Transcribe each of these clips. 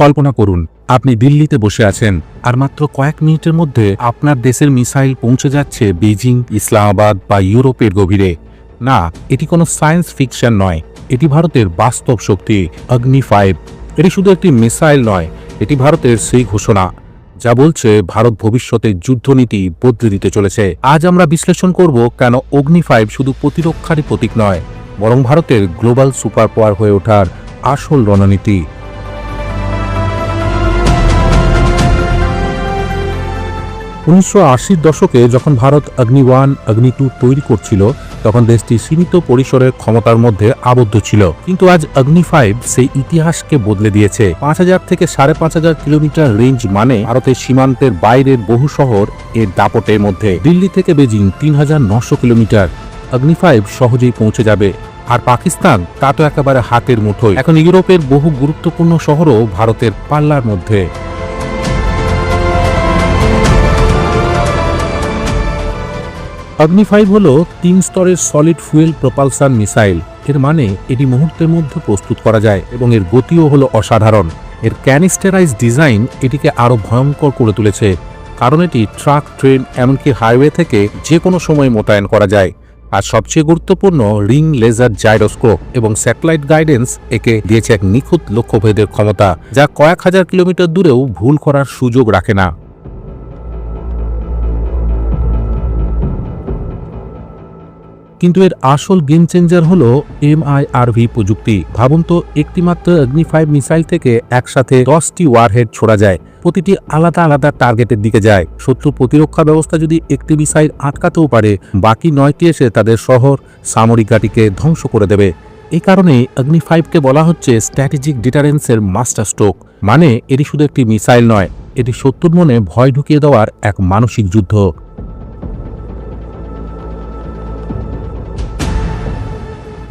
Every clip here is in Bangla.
কল্পনা করুন, আপনি দিল্লিতে বসে আছেন, আর মাত্র কয়েক মিনিটের মধ্যে আপনার দেশের মিসাইল পৌঁছে যাচ্ছে বেজিং ইসলামাবাদ বা ইউরোপের গভীরে। না, এটি কোনো সায়েন্স ফিকশন নয়, এটি ভারতের বাস্তব শক্তি, অগ্নি ফাইভ। এটি শুধু একটি মিসাইল নয়, এটি ভারতের সেই ঘোষণা, যা বলছে ভারত ভবিষ্যতে যুদ্ধনীতি বদলে দিতে চলেছে। আজ আমরা বিশ্লেষণ করব কেন অগ্নি ফাইভ শুধু প্রতিরক্ষারই প্রতীক নয়, বরং ভারতের গ্লোবাল সুপার পাওয়ার হয়ে ওঠার আসল রণনীতি। উনিশশো আশির দশকে যখন ভারত অগ্নি ওয়ান, অগ্নি টু তৈরি করছিল, তখন দেশটি সীমিত পরিসরের ক্ষমতার মধ্যে আবদ্ধ ছিল। কিন্তু আজ অগ্নি ফাইভ সেই ইতিহাসকে বদলে দিয়েছে। পাঁচ হাজার থেকে সাড়ে পাঁচ হাজার কিলোমিটার রেঞ্জ মানে ভারতের সীমান্তের বাইরের বহু শহর এর দাপটের মধ্যে। দিল্লি থেকে বেজিং তিন হাজার নশো কিলোমিটার। অগ্নি ফাইভ সহজেই পৌঁছে যাবে। আর পাকিস্তান, তা তো একেবারে হাতের মুঠোয়। এখন ইউরোপের বহু গুরুত্বপূর্ণ শহরও ভারতের পাল্লার মধ্যে। অগ্নি ফাইভ হল তিন স্তরের সলিড ফুয়েল প্রপালসান মিসাইল এর মানে এটি মুহূর্তের মধ্যে প্রস্তুত করা যায় এবং এর গতিও হলো অসাধারণ। এর ক্যানিস্টারাইজ ডিজাইন এটিকে আরও ভয়ঙ্কর করে তুলেছে, কারণ এটি ট্রাক, ট্রেন, এমনকি হাইওয়ে থেকে যে কোনো সময় মোতায়েন করা যায়। আর সবচেয়ে গুরুত্বপূর্ণ রিং লেজার জাইরোস্কোপ এবং স্যাটেলাইট গাইডেন্স একে দিয়েছে এক নিখুঁত লক্ষ্যভেদের ক্ষমতা, যা কয়েক হাজার কিলোমিটার দূরেও ভুল করার সুযোগ রাখে না। কিন্তু এর আসল গেম চেঞ্জার হল এমআইআরভি প্রযুক্তি। ভাবুন তো, একটিমাত্র অগ্নি ফাইভ মিসাইল থেকে একসাথে দশটি ওয়ারহেড ছোড়া যায়। প্রতিটি আলাদা আলাদা টার্গেটের দিকে যায়। শত্রু প্রতিরক্ষা ব্যবস্থা যদি একটি মিসাইল আটকাতেও পারে, বাকি নয়টি এসে তাদের শহর, সামরিক ঘাঁটিকে ধ্বংস করে দেবে। এই কারণে অগ্নি ফাইভকে বলা হচ্ছে স্ট্র্যাটেজিক ডিটারেন্সের মাস্টার স্ট্রোক মানে এটি শুধু একটি মিসাইল নয়, এটি শত্রুর মনে ভয় ঢুকিয়ে দেওয়ার এক মানসিক যুদ্ধ।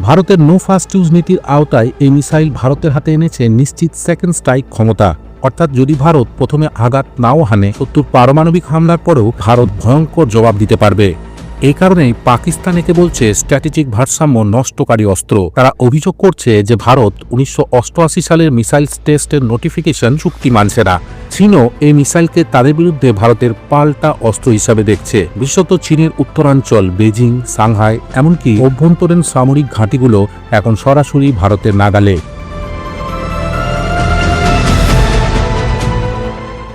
ভারতের নো ফার্স্ট ইউজ নীতির আওতায় এই মিসাইল ভারতের হাতে এনেছে নিশ্চিত সেকেন্ড স্ট্রাইক ক্ষমতা। অর্থাৎ যদি ভারত প্রথমে আঘাত নাও হানে শত্রুর পারমাণবিক হামলার পরেও ভারত ভয়ঙ্কর জবাব দিতে পারবে। এই কারণেই পাকিস্তান একে বলছে স্ট্র্যাটেজিক ভারসাম্য নষ্টকারী অস্ত্র। তারা অভিযোগ করছে যে ভারত উনিশশো অষ্টআশি সালের মিসাইল টেস্টের নোটিফিকেশন চুক্তি মানছে না। চীনও এই মিসাইলকে তাদের বিরুদ্ধে ভারতের পাল্টা অস্ত্র হিসাবে দেখছে। বিশেষত চীনের উত্তরাঞ্চল বেজিং সাংহাই, এমনকি অভ্যন্তরীণ সামরিক ঘাঁটিগুলো এখন সরাসরি ভারতের নাগালে।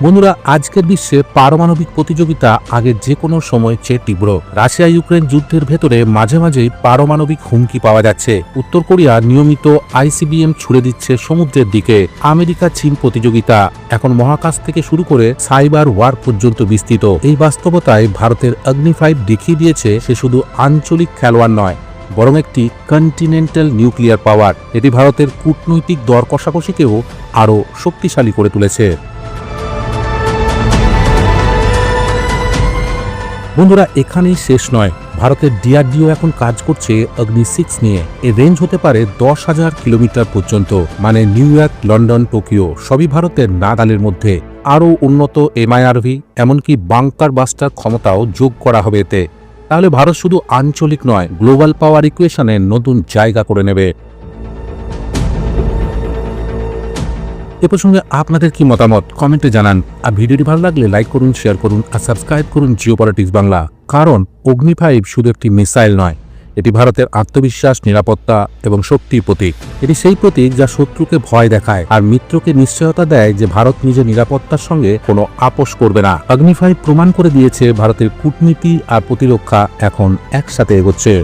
বন্ধুরা, আজকের বিশ্বে পারমাণবিক প্রতিযোগিতা আগের যে কোনো সময় চেয়ে তীব্র। রাশিয়া ইউক্রেন যুদ্ধের ভেতরে মাঝে মাঝেই পারমাণবিক হুমকি পাওয়া যাচ্ছে। উত্তর কোরিয়া নিয়মিত আইসিবিএম ছুড়ে দিচ্ছে সমুদ্রের দিকে। আমেরিকা চীন প্রতিযোগিতা এখন মহাকাশ থেকে শুরু করে সাইবার ওয়ার পর্যন্ত বিস্তৃত। এই বাস্তবতায় ভারতের অগ্নি ফাইভ দেখিয়ে দিয়েছে সে শুধু আঞ্চলিক খেলোয়াড় নয়, বরং একটি কন্টিনেন্টাল নিউক্লিয়ার পাওয়ার। এটি ভারতের কূটনৈতিক দর কষাকষিকেও আরও শক্তিশালী করে তুলেছে। বন্ধুরা, এখানেই শেষ নয়। ভারতের ডিআরডিও এখন কাজ করছে অগ্নি সিক্স নিয়ে। এর রেঞ্জ হতে পারে দশ হাজার কিলোমিটার পর্যন্ত মানে নিউ ইয়র্ক লন্ডন টোকিও সবই ভারতের নাগালের মধ্যে। আরও উন্নত এমআইআরভি এমনকি বাংকার বাস্টার ক্ষমতাও যোগ করা হবে এতে। তাহলে ভারত শুধু আঞ্চলিক নয় গ্লোবাল পাওয়ার ইকুয়েশনে নতুন জায়গা করে নেবে। এ প্রসঙ্গে আপনাদের কি মতামত? কমেন্টে জানান। আর ভিডিওটি ভালো লাগলে লাইক করুন, শেয়ার করুন, আর সাবস্ক্রাইব করুন জিও পলিটিক্স বাংলা। কারণ অগ্নি ফাইভ শুধু একটি মিসাইল নয়, এটি ভারতের আত্মবিশ্বাস, নিরাপত্তা এবং শক্তির প্রতীক। এটি সেই প্রতীক যা শত্রুকে ভয় দেখায় আর মিত্রকে নিশ্চয়তা দেয় যে ভারত নিজের নিরাপত্তার সঙ্গে কোনো আপোষ করবে না। অগ্নি ফাইভ প্রমাণ করে দিয়েছে ভারতের কূটনীতি আর প্রতিরক্ষা এখন একসাথে এগোচ্ছে।